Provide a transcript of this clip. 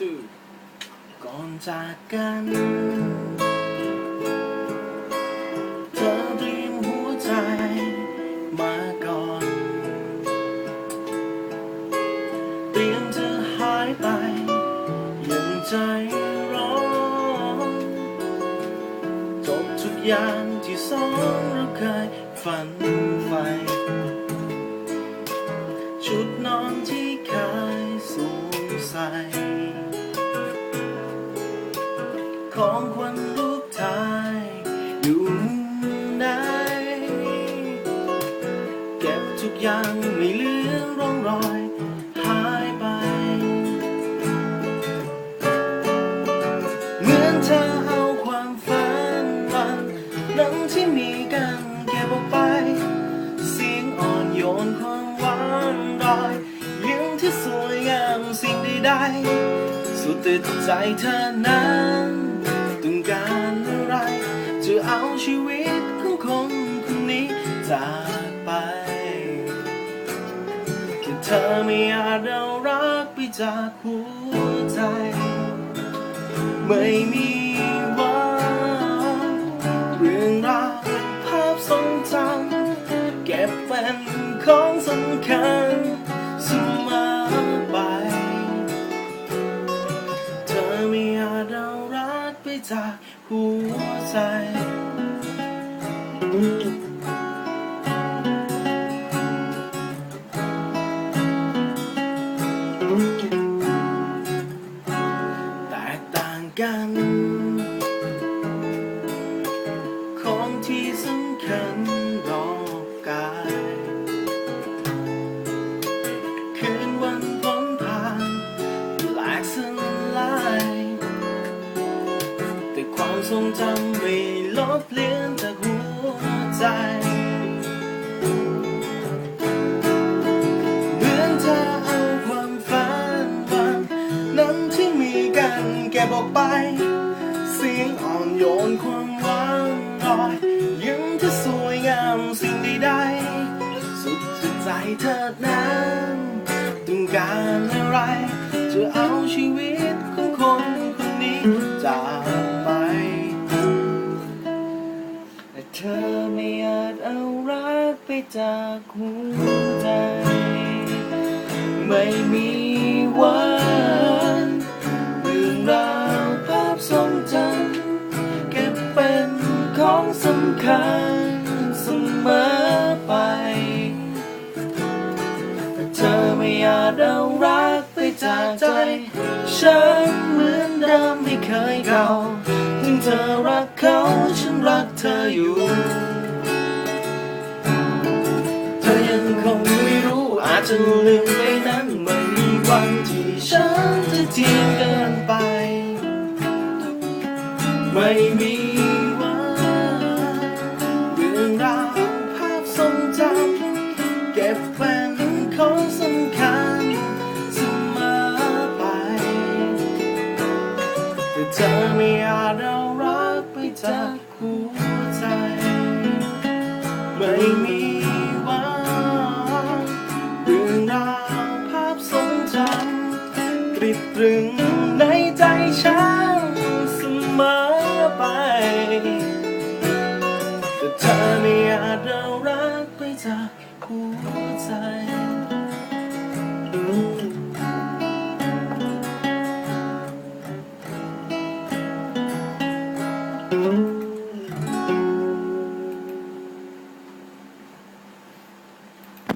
ก่อนจากกัน เธอเตรียมหัวใจมาก่อน เตรียมจะหายไปย่างใจร้อนจบทุกอย่างที่สองเราเคยฝันใฝ่ชุดนอนที่ ของควันลูกทายอยู่มุมไหนเก็บทุกอย่างไม่เหลือร่องรอยหายไป เหมือนเธอเอาความฝันวันนั้นที่มีกันเก็บออกไป เสียงอ่อนโยนความหวานรอยยิ้มที่สวยงามสิ่งใดๆสุดติดใจเธอนั้น เธอไม่อาจเอารักไปจากหัวใจ ไม่มีวันเรื่องราวภาพทรงจำเก็บเป็นของสำคัญเสมอไป เธอไม่อาจเอารักไปจากหัวใจ แตกต่างกัน ของที่สำคัญรอบกาย คืนวันพ้นผ่านแหลกสลาย แต่ความทรงจำไม่ลบเลือน กันแกบอกไป เสียงอ่อนโยนความหวังรอยยิ้มที่สวยงามสิ่งใดๆสุดใจเธอนั้นต้องการอะไรจะเอาชีวิตของคนคนนี้จากไป แต่เธอไม่อาจเอารักไปจากหัวใจ ไม่มีวัน จากใจ ฉันเหมือนเดิมไม่เคยเก่าถึงเธอรักเขาฉันรักเธออยู่ เธอยังคงไม่รู้อาจจะลืมไปนั้นไม่มีวันที่ฉันจะที่ยงเกินไป ไม่มีวันเรื่องราวภาพทรงจำเก็บเป็ แต่เธอไม่อาจเอารักไปจากหัวใจ ไม่มีวันเรื่องราวภาพทรงจำตริดตรึงในใจฉันเสมอไป แต่เธอไม่อาจเอารักไปจากหัวใจ